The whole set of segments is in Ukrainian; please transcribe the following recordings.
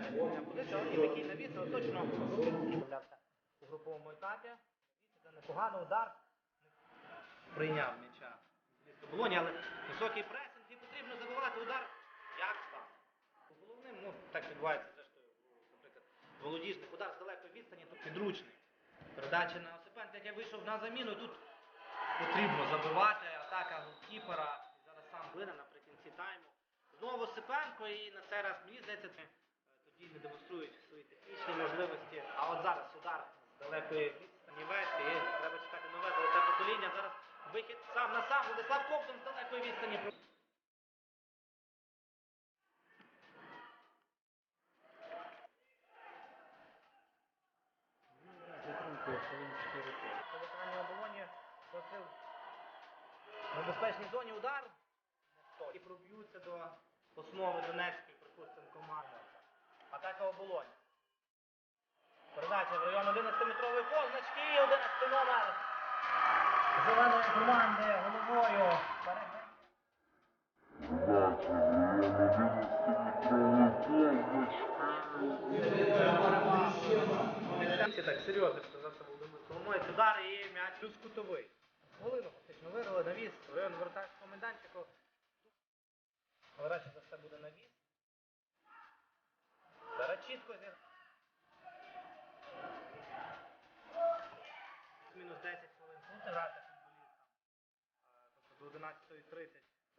посередині позиція, але ні, такий навіс, але точно у груповому етапі. Це непогано удар. Прийняв м'яча. Звісно, Болоні, але високий пресинг і потрібно забивати удар. Як став? Головним, ну, так відбувається зрештою, наприклад, володіжник, удар з далекої відстані, то підручний. Передача на Осипенка, який вийшов на заміну, тут потрібно забивати атака голкіпера. Зараз сам глина наприкінці тайму. Знову Осипенко і на цей раз, мені здається, е, не демонструють свої технічні можливості. А от зараз удар з далекої відстані вести і треба чекати нове золоте покоління. Зараз вихід сам на сам. Владислав Ковтун з далекої відстані. Виконанню оболоні безпечній зоні удар. І проб'ються до основи Донецької, припустимо, команди. Атака оболонь. Передача в район 11-метрової позначки і 11 номер. Зеленої команди головою. Це так серйозно сказався Володимир Соломоєць. Удар і м'яч плюс кутовий. Хвилину фактично вирвали навіс в район вратарського майданчику. Але радше за все буде навіс. Зараз чітко зі... Мінус 10 хвилин тут грати футболістам. Тобто до 11.30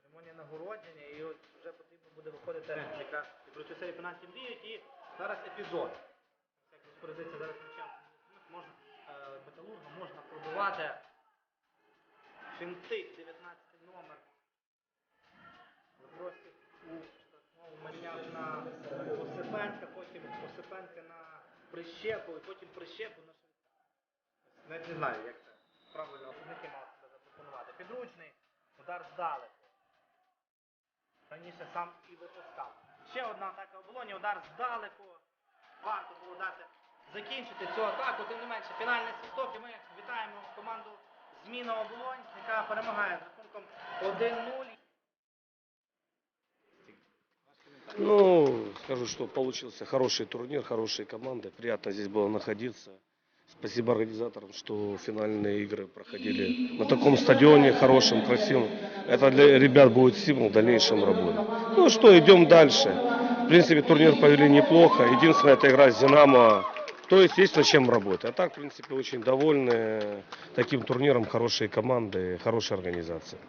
церемонія нагородження і от вже потрібно буде виходити якраз і проти серії пенальтів діють і зараз епізод. Як розпорядиться зараз м'ячем можна металурга можна пробивати. Фінтик 19 номер. Забросив у штрафному маняв на Осипенка, потім на прищепу, і потім прищепу на Швейцара. Навіть не знаю, як це правильно особники мав себе запропонувати. Підручний, удар здалеку. Раніше сам і випускав. Ще одна атака оболоні, удар здалеку. Варто було дати закінчити цю атаку. Тим не менше, фінальний свисток, і ми вітаємо команду Зміна оболонь, яка перемагає з рахунком 1-0. Ну, скажу, что получился хороший турнир, хорошие команды. Приятно здесь было находиться. Спасибо организаторам, что финальные игры проходили на таком стадионе, хорошем, красивом. Это для ребят будет стимул в дальнейшем работе. Ну что, идем дальше. В принципе, турнир провели неплохо. Единственное, это игра с «Динамо». То есть есть над чем работать. А так, в принципе, очень довольны таким турниром, хорошие команды, хорошая организация.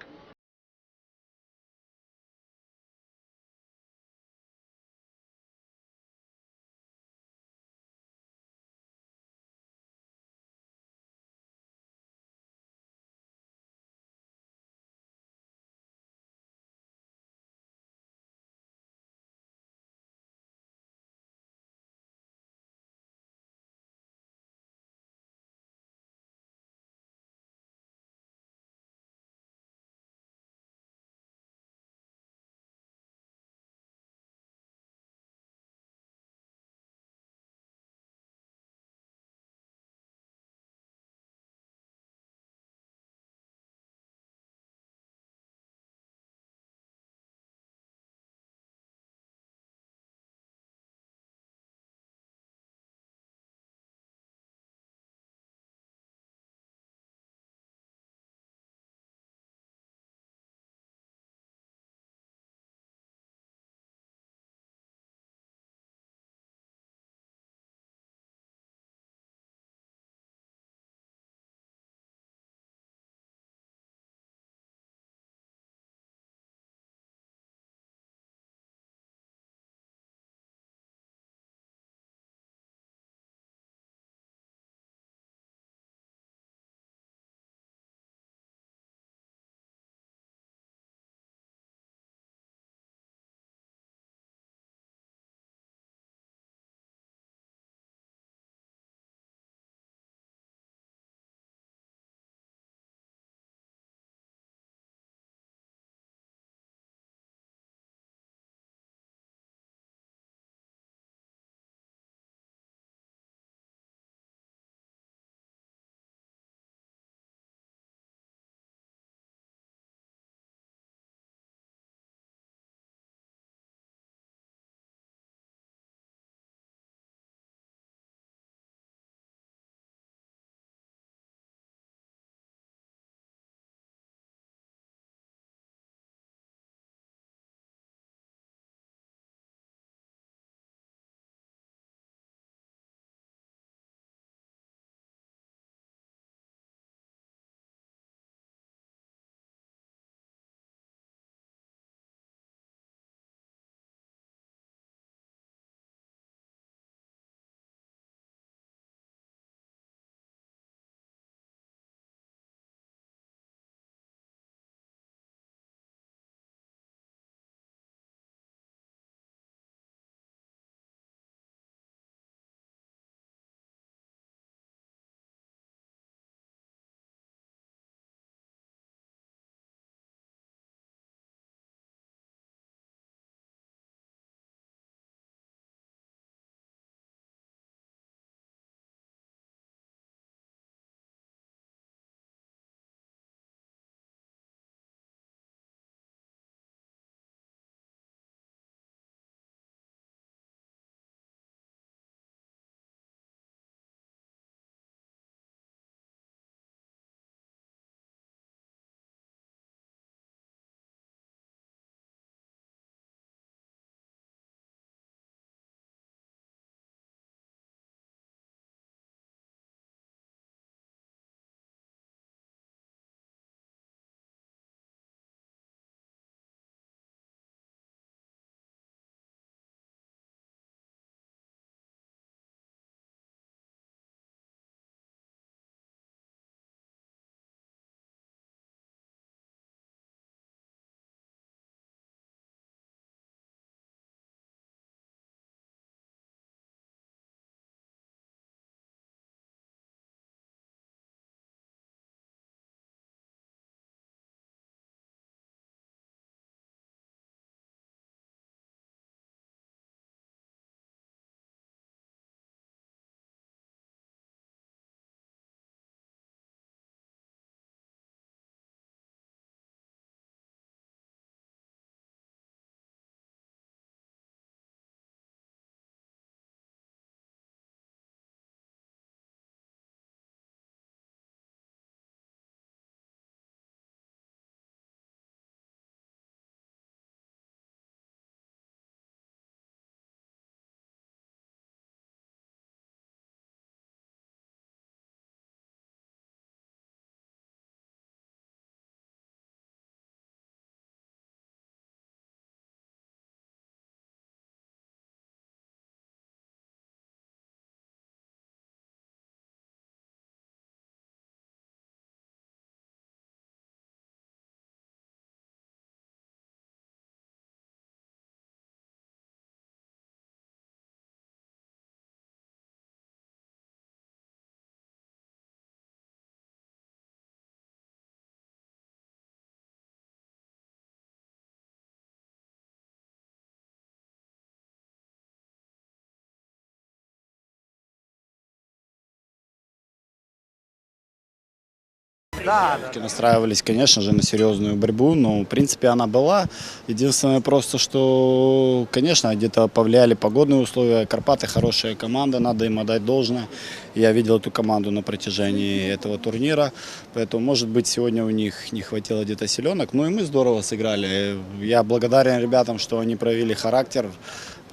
Да, да. Настраивались, конечно же, на серьезную борьбу, но, в принципе, она была. Единственное просто, что, конечно, где-то повлияли погодные условия. Карпаты хорошая команда, надо им отдать должное. Я видел эту команду на протяжении этого турнира, поэтому, может быть, сегодня у них не хватило где-то селенок. Ну и мы здорово сыграли. Я благодарен ребятам, что они проявили характер,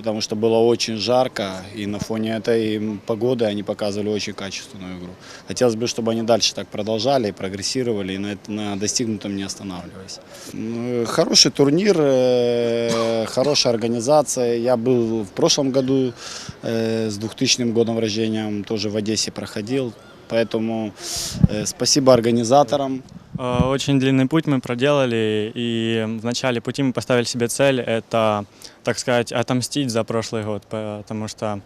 потому что было очень жарко, и на фоне этой погоды они показывали очень качественную игру. Хотелось бы, чтобы они дальше так продолжали прогрессировали, и на, на достигнутом не останавливались. Ну, Хороший турнир, э, хорошая организация. Я был в прошлом году э, с 2000 годом рождения, тоже в Одессе проходил. Поэтому э, спасибо организаторам. Э, Очень длинный путь мы проделали, и в начале пути мы поставили себе цель – это, так сказать, отомстить за прошлый год, потому что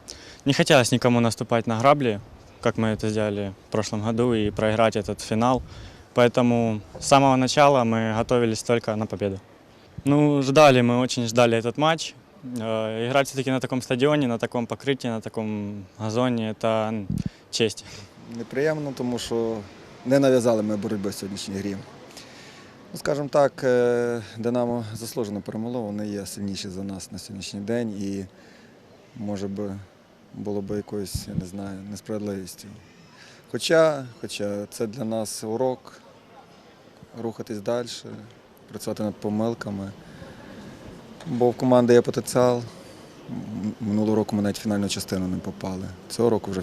не хотелось никому наступать на грабли, как мы это сделали в прошлом году, и проиграть этот финал. Поэтому с самого начала мы готовились только на победу. Ну, ждали, мы очень ждали этот матч. Э, Играть все-таки на таком стадионе, на таком покрытии, на таком газоне – это м, честь. Неприємно, тому що не нав'язали ми боротьби в сьогоднішній грі. Ну, скажімо так, е, Динамо заслужено перемогло, вони є сильніші за нас на сьогоднішній день і може би було б якоюсь, я не знаю, несправедливістю. Хоча, хоча це для нас урок рухатись далі, працювати над помилками. Бо в команди є потенціал. Минулого року ми навіть в фінальну частину не попали. Цього року вже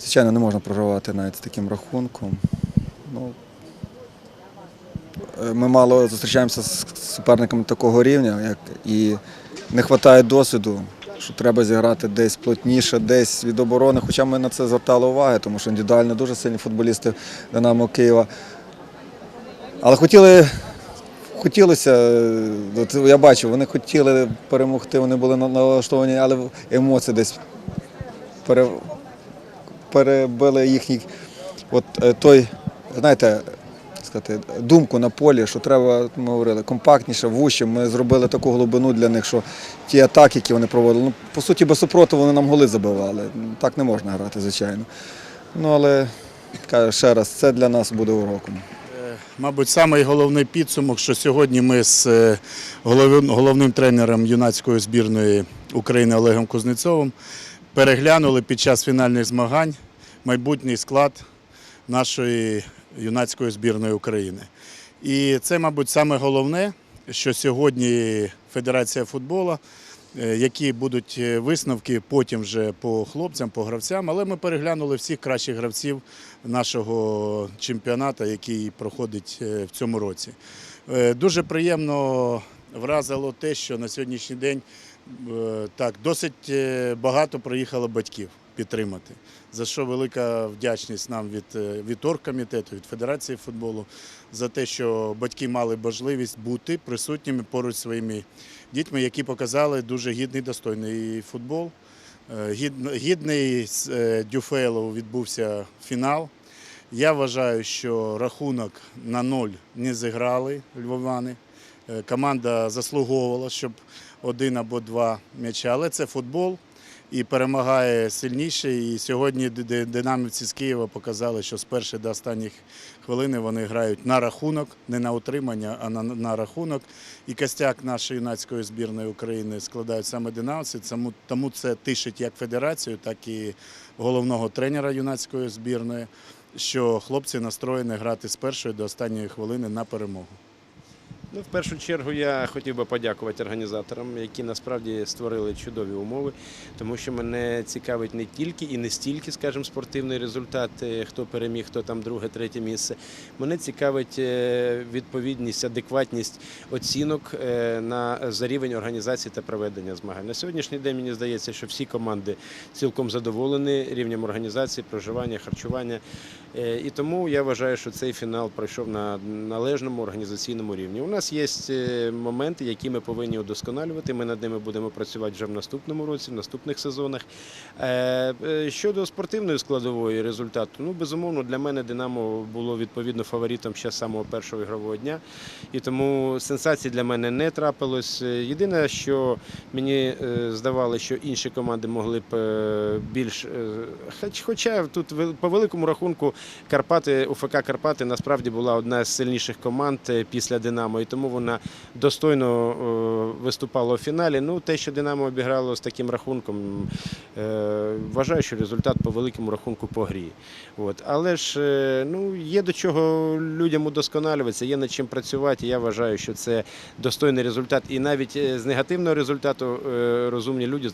Звичайно, не можна програвати навіть з таким рахунком. Ну, ми мало зустрічаємося з суперниками такого рівня, як і не вистачає досвіду, що треба зіграти десь плотніше, десь від оборони. Хоча ми на це звертали увагу, тому що індивідуально дуже сильні футболісти Динамо Києва. Але хотіли, хотілося, е, от я бачив, вони хотіли перемогти, вони були налаштовані, але емоції десь пере, перебили їхній от е, той, знаєте, сказати, думку на полі, що треба, ми говорили, компактніше, вужче. Ми зробили таку глибину для них, що ті атаки, які вони проводили, ну, по суті, без супротиву вони нам голи забивали. Так не можна грати, звичайно. Ну, але кажу ще раз, це для нас буде уроком. Мабуть, самий головний підсумок, що сьогодні ми з е, головним тренером юнацької збірної України Олегом Кузнецовим переглянули під час фінальних змагань майбутній склад нашої юнацької збірної України. І це, мабуть, саме головне, що сьогодні Федерація футболу, е, які будуть е, висновки потім вже по хлопцям, по гравцям, але ми переглянули всіх кращих гравців нашого чемпіонату, який проходить е, в цьому році. Дуже приємно вразило те, що на сьогоднішній день так досить багато приїхало батьків підтримати. За що велика вдячність нам від, е, від оргкомітету, від Федерації футболу, за те, що батьки мали можливість бути присутніми поруч своїми дітьми, які показали дуже гідний, достойний футбол. Е, Гідний з е, Дюфейлов відбувся фінал. Я вважаю, що рахунок на ноль не зіграли львовани. Команда заслуговувала, щоб один або два м'яча, але це футбол і перемагає сильніший. І сьогодні ди- ди- динамівці з Києва показали, що з першої до останніх хвилини вони грають на рахунок, не на утримання, а на, на рахунок. І костяк нашої юнацької збірної України складають саме динамівці. Тому це тишить як федерацію, так і головного тренера юнацької збірної, що хлопці настроєні грати з першої до останньої хвилини на перемогу. Ну, в першу чергу я хотів би подякувати організаторам, які насправді створили чудові умови, тому що мене цікавить не тільки і не стільки, скажімо, спортивний результат, е, хто переміг, хто там друге, третє місце. Мене цікавить е, відповідність, адекватність оцінок е, на за рівень організації та проведення змагань. На сьогоднішній день мені здається, що всі команди цілком задоволені рівнем організації, проживання, харчування. Е, І тому я вважаю, що цей фінал пройшов на належному організаційному рівні. У нас є е, моменти, які ми повинні удосконалювати. Ми над ними будемо працювати вже в наступному році, в наступних сезонах. Е, Щодо спортивної складової результату, ну безумовно для мене Динамо було відповідно фаворитом ще з самого першого ігрового дня. І тому сенсацій для мене не трапилось. Єдине, що мені здавалося, що інші команди могли б більш. Хоча тут по великому рахунку Карпати, УФК Карпати насправді була одна з сильніших команд е, після Динамо, і тому вона достойно е, виступала у фіналі. Ну, те, що Динамо обіграло з таким рахунком, е, вважаю, що результат по великому рахунку по грі. От. Але ж ну, є до чого людям удосконалюватися, є над чим працювати. Я вважаю, що це достойний результат. І навіть з негативного результату розумні люди